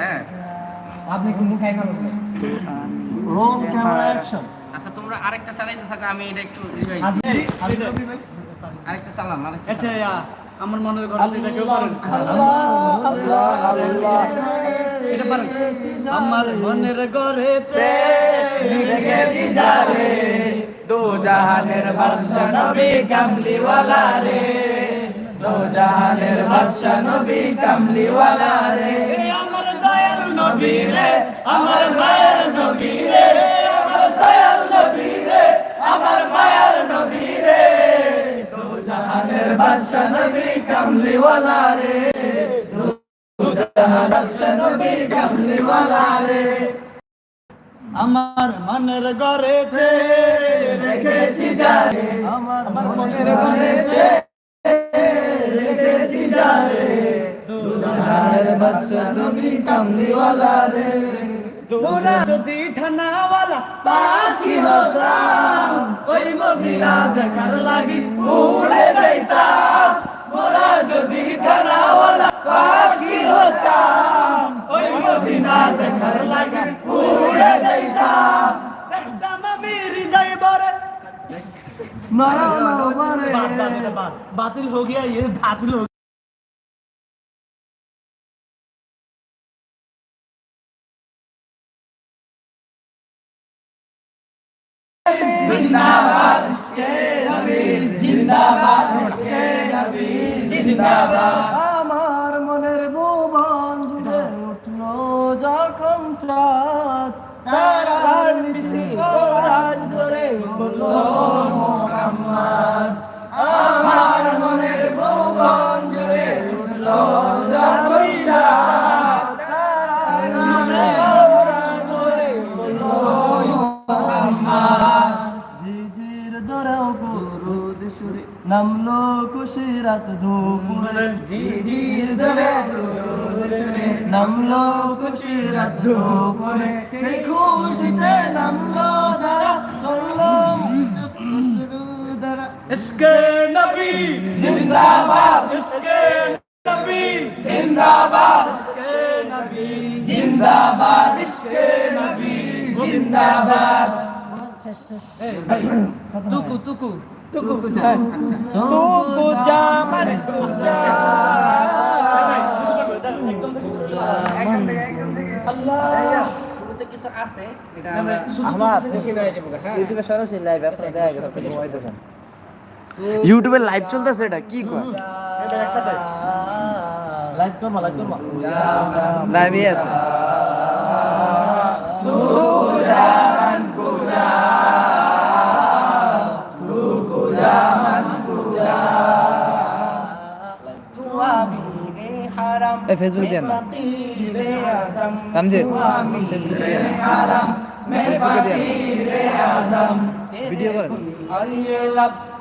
হ্যাঁ আচ্ছা তোমরা আরেকটা চালাইতে থাকো আমি এটা একটু আরেকটা চালান আরেকটা আচ্ছা আমার মনের ঘরে এটা পারেন। আমার মনের ঘরেতে রেখেছি যারে দো জাহানের বাদশা নবী কামলিওয়ালা রে দো জাহানের বাদশা নবী কামলিওয়ালা রে আমার দয়াল নবী রে আমার মায়ের নবী রে আমার দয়াল নবী রে আমার মায়ের নবী রে দো জাহানের বাদশা নবী কামলিওয়ালা রে কামলিওয়ালা রে আমার মনের ঘরেতে রেখেছি যারে। আমার মনের ঘরেতে রেখেছি যারে। দুধারের বাদশা নবী কামলিওয়ালা রে তোরা যদি ঠানাওয়ালা পাখি হতাম ওই মদিনা দেখার লাগি উড়ে যাইতাম। মারা बात बात है, बात बातिल हो गया ये बातिल हो জিন্দাবাদ ইশকে নবী জিন্দাবাদ ইশকে নবী জিন্দাবাদ আমার মনের ভুবন জুড়ে উঠলো যখন চাঁদ তারার নিচে কোরাজ ধরে বললো মোহাম্মদ, আমার মনের ভুবন জুড়ে উঠল জিজির দরাও গুরুদ সুরে নামলো কুশিরাত ধুপুরে জিজির দরাও গুরুদ সুরে নামলো কুশিরাত ধুপুরে সেই খুশিতে নামলো যারা চলল মুসরুদারা इश्क नबी জিন্দাবাদ इश्क नबी জিন্দাবাদ इश्क नबी জিন্দাবাদ ইশকে নবী জিন্দাবাদ तुकु तुकु তুকু तुकु जामन तुजा শুরু করবে দাঁড়ান, একদম থেকে শুরু করবে। এখান থেকে এখান থেকে আল্লাহ শুরুতে কিছু আছে এটা আমরা আমরা শুধু আমার তুকু বেশি হয়ে যাবে হ্যাঁ ইউটিউবে সরাসরি লাইভ আপনারা দেখা গেল ইউটিউবে লাইভ চলতেছে এটা কি কয়? এটা একসাথে। লাইভ করবা লাইভ করবা। আছে। ফেসবুক না। ভিডিও করেন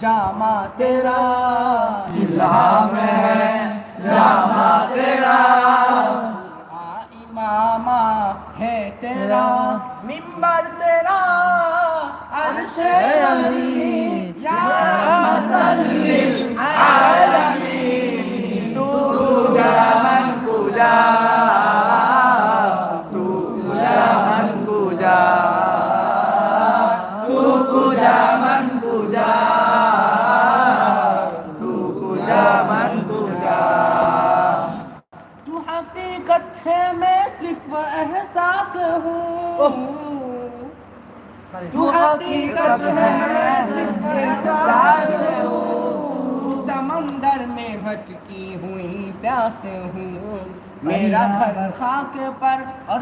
जामा तेरा इल्हाम है जामा तेरा आ इमामा है तेरा मिंबर तेरा अर्श अली या रहमतल हकीकत है मैं सिर्फ़ एहसास हूँ। तू हकीकत है मैं सिर्फ़ एहसास हूँ। समंदर में भटकी हुई प्यास हूँ। मेरा घर खाक पर और